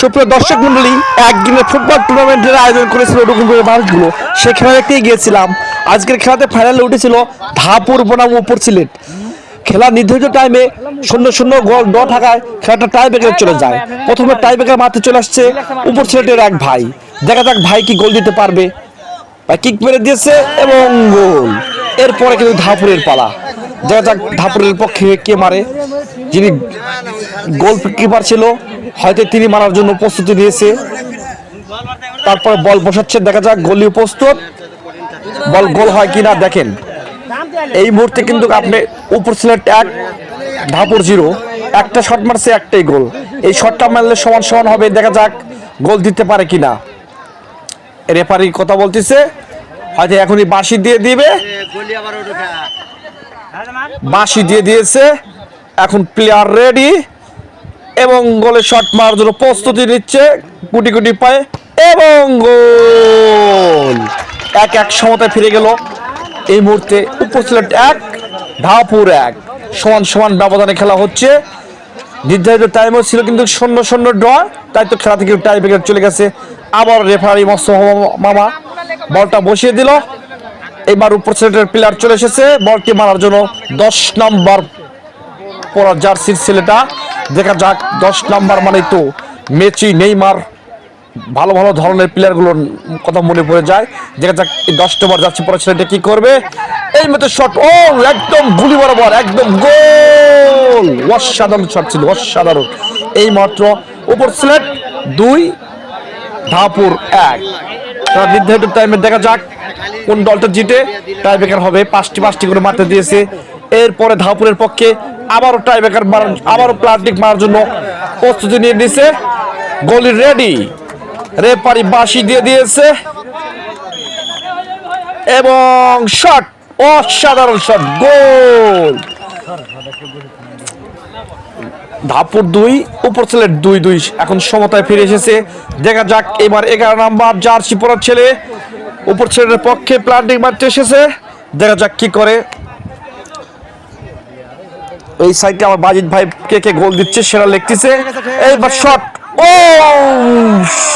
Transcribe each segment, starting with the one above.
সুপ্রিয় দর্শক মন্ডলী, একদিনের ফুটবল টুর্নামেন্টের আয়োজন করেছিল রঘুপুরের মানুষগুলো সে খেলা দেখতেই গিয়েছিলাম। আজকের খেলাতে ফাইনালে উঠেছিল ধাপুর বনাম উপর সিলেট। খেলা নির্ধারিত টাইমে শূন্য শূন্য গোল ড থাকায় খেলাটা টাই ব্রেকারে চলে যায়। প্রথমে টাই ব্রেকার মারতে চলে আসছে উপর সিলেটের এক ভাই। দেখা যাক ভাই কি গোল দিতে পারবে। কিক মেরে দিয়েছে এবং গোল এরপরে কিন্তু ধাপুরের পালা। দেখা যাক ধাপুরের পক্ষে কে মারে, যিনি গোল কিপার ছিল, হয়তো তিনি মারার জন্য প্রস্তুতি নিয়েছে। তারপরে বল বসাচ্ছে, দেখা যাক গোলি প্রস্তুত। বল গোল হয় কিনা দেখেন। এই মুহূর্তে কিন্তু আপনি উপর সিলেট এক ধাপুর জিরো। একটা শট মারছে, একটাই গোল। এই শটটা মারলে সমান সমান হবে, দেখা যাক গোল দিতে পারে কিনা। রেফারি কথা বলতেছে, হয়তো এখনই বাঁশি দিয়ে দিবে। বাঁশি দিয়ে দিয়েছে। এখন প্লেয়ার রেডি এবং গোলে শট মারার জন্য প্রস্তুতি নিচ্ছে গুটি কুটি পায়ে এবং গোল। এক এক সমতায় ফিরে গেল। এই মুহূর্তে উপসিলেট এক, ধাপুর এক। সমান সমান ব্যবধানে খেলা হচ্ছে। নির্ধারিত টাইমও ছিল কিন্তু শূন্য শূন্য ড্র তাই তো খেলা থেকে টাই ব্রেকার চলে গেছে। আবার রেফারি মস্ত মামা। বলটা বসিয়ে দিল। এবার উপর সিলেটের প্লেয়ার চলে এসেছে। বলটি মারার জন্য দশ নম্বর পরা জার্সির ছেলেটা। দেখা যাক, দশ নাম্বার মানে তো মেচি, নেইমার, ভালো ভালো ধরনের প্লেয়ারগুলোর কথা মনে পড়ে যায়। দেখা যাক, এই দশ নম্বর জার্সি পরা ছেলেটা কি করবে। এই মতো শট ও, একদম গুলি বরাবর, একদম গোল! অসাধারণ শট ছিল, অসাধারণ। এই মাত্র উপর সিলেট দুই, ধাপুর এক। নির্ধারিত টাইমে দেখা যাক কোন দলটা জিতে টাই ব্রেকার হবে, পাঁচটি পাঁচটি করে মারতে দিয়েছে। এরপরে ধাপুরের পক্ষে আবারও টাই ব্রেকার মারার আবারও প্লাস্টিক মারার জন্য প্রস্তুতি নিয়ে নিয়েছে গোলি রেডি রেপারি বাঁশি দিয়ে দিয়েছে। এবং শট অসাধারণ শট গোল ধাপুর দুই, উপর ছেলের দুই দুই, এখন সমতায় ফিরে এসেছে। দেখা যাক, এবার এগারো নাম্বার জার্সি পরার ছেলে উপর ছেলের পক্ষে প্লান্টিং মারতে এসেছে। দেখা যাক কি করে। এই সাইডে আমার বাজিদ ভাই কে কে গোল দিচ্ছে সেটা লিখতেছে। এইবার শট ও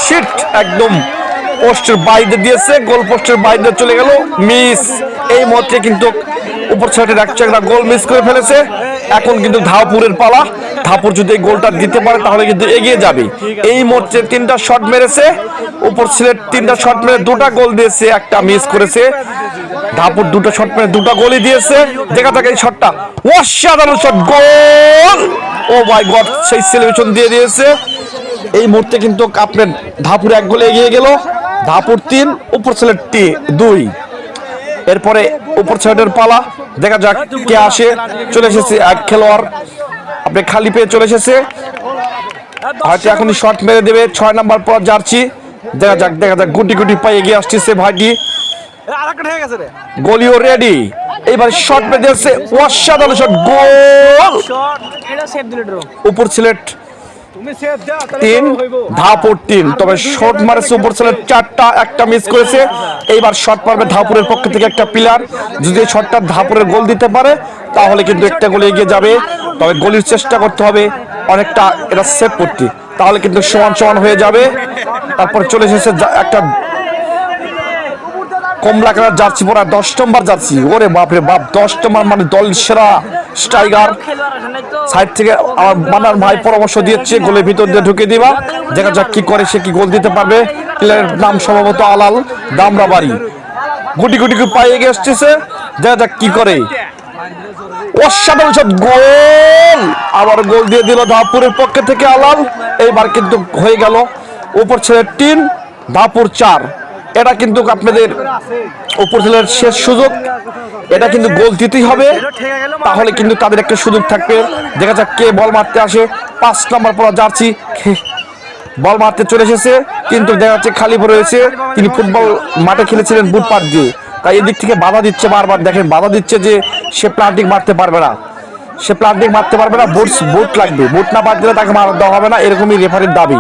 শিট একদম পোস্টের বাইরে দিয়েছে গোল পোস্টের বাইরে চলে গেল। মিস এই মতে কিন্তু উপর সাইডে রাখছে একটা গোল মিস করে ফেলেছে। এখন কিন্তু ধাপুরের পালা। ধাপুর যদি গোলটা দিতে পারে, তাহলে কিন্তু এগিয়ে যাবে। এই মোর্চে তিনটা শট মেরেছে। উপর সিলেট তিনটা শট মেরে দুটা গোল দিয়েছে, একটা মিস করেছে। ধাপুর দুটো শট মেরে দুটো গোলই দিয়েছে। দেখা থাকে এই শটটা অসাধারণ shot goal! Oh my god সেই সেলিব্রেশন দিয়ে দিয়েছে। এই মুহূর্তে কিন্তু আপনার ধাপুর এক গোলে এগিয়ে গেল। ধাপুর তিন, উপর সিলেট দুই। এরপরে উপর সাইডের পালা। দেখা যাক কে আসে। চলে এসেছে এক খেলোয়াড়। আপনি খালি পেয়ে চলে এসেছে। হয়তো এখনই শট মেরে দেবে। ছয় নাম্বার পর জার্সি। দেখা যাক দেখা যাক। গুটি গুটি পাই এগিয়ে আসতেছে ভাইটি। গোলিও রেডি এইবার শট মেরে দিয়েছে। অসাধারণ শট গোল! উপর সিলেট তিন, ধাপুর তিন। তবে শট মারেছে উপর ছেলে চারটা, একটা মিস করেছে। এইবার শট মারবে ধাপুরের পক্ষ থেকে একটা প্লেয়ার যদি এই শটটা ধাপুরের গোল দিতে পারে, তাহলে কিন্তু একটা গোলে এগিয়ে যাবে। তবে গোলির চেষ্টা করতে হবে অনেকটা এটা সেভ করতে। তাহলে কিন্তু সমান সমান হয়ে যাবে। তারপর চলে এসেছে একটা কমলা কালার জার্সি পরা দশ নম্বর জার্সি। ওরে বাপরে বাপ, দশ নম্বর মানে দল সেরা। স্ট্রাইকার সাইড থেকে আমার মানার ভাই পরামর্শ দিয়েছে, গোলের ভিতর দিয়ে ঢুকে দিবা। দেখা যাক কি করে সে কি গোল দিতে পারবে। প্লেয়ারের নাম সম্ভবত আলাল দামরা বাড়ি গুটি গুটি পায়ে এগিয়ে আসতেছে। দেখা যাক কি করে। অসাধারণ সব গোল! আবার গোল দিয়ে দিল ধাপুরের পক্ষে থেকে আলাল। এইবার কিন্তু হয়ে গেল। উপর ছেলের তিন, ধাপুর চার। এটা কিন্তু আপনাদের উপর ছেলের শেষ সুযোগ। এটা কিন্তু গোল দিতেই হবে। তাহলে কিন্তু তাদের একটা সুযোগ থাকবে। দেখা যাক কে বল মারতে আসে। পাঁচ নম্বর পর জার্সি। বল মারতে চলে এসেছে। কিন্তু দেখা যাচ্ছে খালি রয়েছে। তিনি ফুটবল মাঠে খেলেছিলেন বুট পাট দিয়ে। তাই এদিক থেকে বাধা দিচ্ছে বারবার। দেখেন, বাধা দিচ্ছে যে সে প্লান্টিং মারতে পারবে না। সে প্লান্টিং মারতে পারবে না বুট বুট লাগবে। বুট না বাদ দিলে তাকে মার দেওয়া হবে না, এরকমই রেফারির দাবি।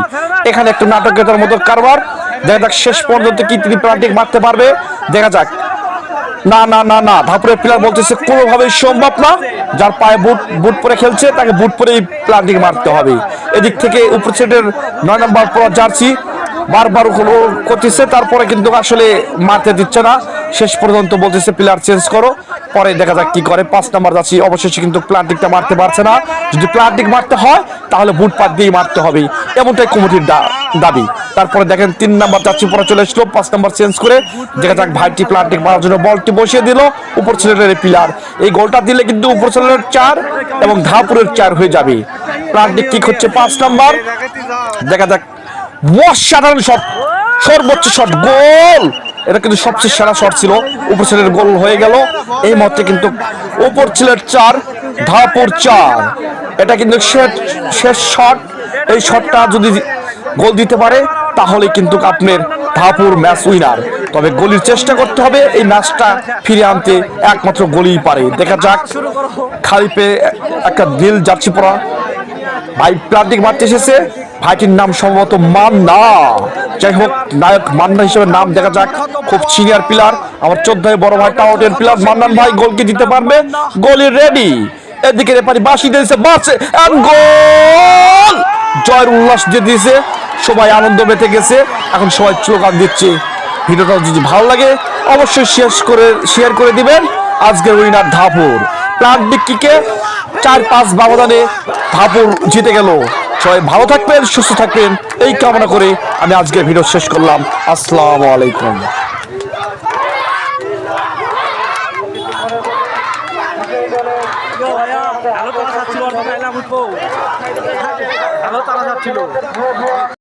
এখানে একটু নাটকীয়তার মতো কারবার। দেখা যাক শেষ পর্যন্ত কি তিনি প্লান্টিং মারতে পারবে। দেখা যাক। না না না না, ধাপুরের প্লেয়ার বলতেছে, কোনোভাবেই সম্ভব না। যার পায়ে বুট বুট পরে খেলছে, তাকে বুট পরেই প্লান্টিং মারতে হবে। এদিক থেকে উপর সেটের নয় নম্বর পর জার্সি বারবার করতেছে, তারপরে কিন্তু আসলে মারতে দিচ্ছে না। শেষ পর্যন্ত বলতেছে প্লেয়ার চেঞ্জ করো। পরে দেখা যাক কি করে। পাঁচ নাম্বার যাচ্ছি, অবশেষে কিন্তু প্লান্টিকটা মারতে পারছে না। যদি প্লান্টিক মারতে হয়, তাহলে বুট পাত দিয়ে মারতে হবে। এমনটাই কমিটির দাবি। তারপরে দেখেন তিন নাম্বার যাচ্ছি, পরে চলে আসলো পাঁচ নাম্বার চেঞ্জ করে দেখা যাক ভাইটি প্লান্টিক মারার জন্য বলটি বসিয়ে দিল, উপর ছেলের পিলার। এই গোলটা দিলে কিন্তু উপর ছেলের চার এবং ধাপুরের চার হয়ে যাবে। প্লান্টিক কিক হচ্ছে পাঁচ নাম্বার। দেখা যাক অসাধারণ শট, সর্বোচ্চ শট, গোল! এটা কিন্তু সবচেয়ে সেরা শট ছিল। উপর ছেলের গোল হয়ে গেল। এই মুহূর্তে কিন্তু উপর ছেলের চার, ধাপুর চার। এটা কিন্তু শেষ শেষ শট এই শটটা যদি গোল দিতে পারে, তাহলে কিন্তু আপনার ধাপুর ম্যাচ উইনার তবে গোলির চেষ্টা করতে হবে। এই ম্যাচটা ফিরে আনতে একমাত্র গোলই পারে। দেখা যাক খালি পেয়ে একটা দিল যাচ্ছি পড়া ভাই প্লান্টিক মারতে এসেছে। ভাইটির নাম সম্ভবত মান্না। যাই হোক, নায়ক মান্না হিসেবে নাম দেখা যাক। খুব সিনিয়র প্লেয়ার আমার চোদ্দ বড় ভাই টাউটের প্লেয়ার মান্নান ভাই গোল কি দিতে পারবে? গোলি রেডি এদিকে রেপারি বাসি দিয়েছে বাসে গোল জয়ের উল্লাস দিয়ে দিয়েছে, সবাই আনন্দ মেতে গেছে। এখন সবাই স্লোগান দিচ্ছে। ভিডিওটা যদি ভালো লাগে, অবশ্যই শেয়ার করে শেয়ার করে দিবেন। আজকের উইনার ধাপুর। প্লান্টিক কিকে চার পাঁচ ব্যবধানে ধাপুর জিতে গেল। সবাই ভালো থাকবেন, সুস্থ থাকবেন। এই কামনা করে আমি আজকে ভিডিও শেষ করলাম। আসসালামু আলাইকুম। আলো তারা যাচ্ছিল।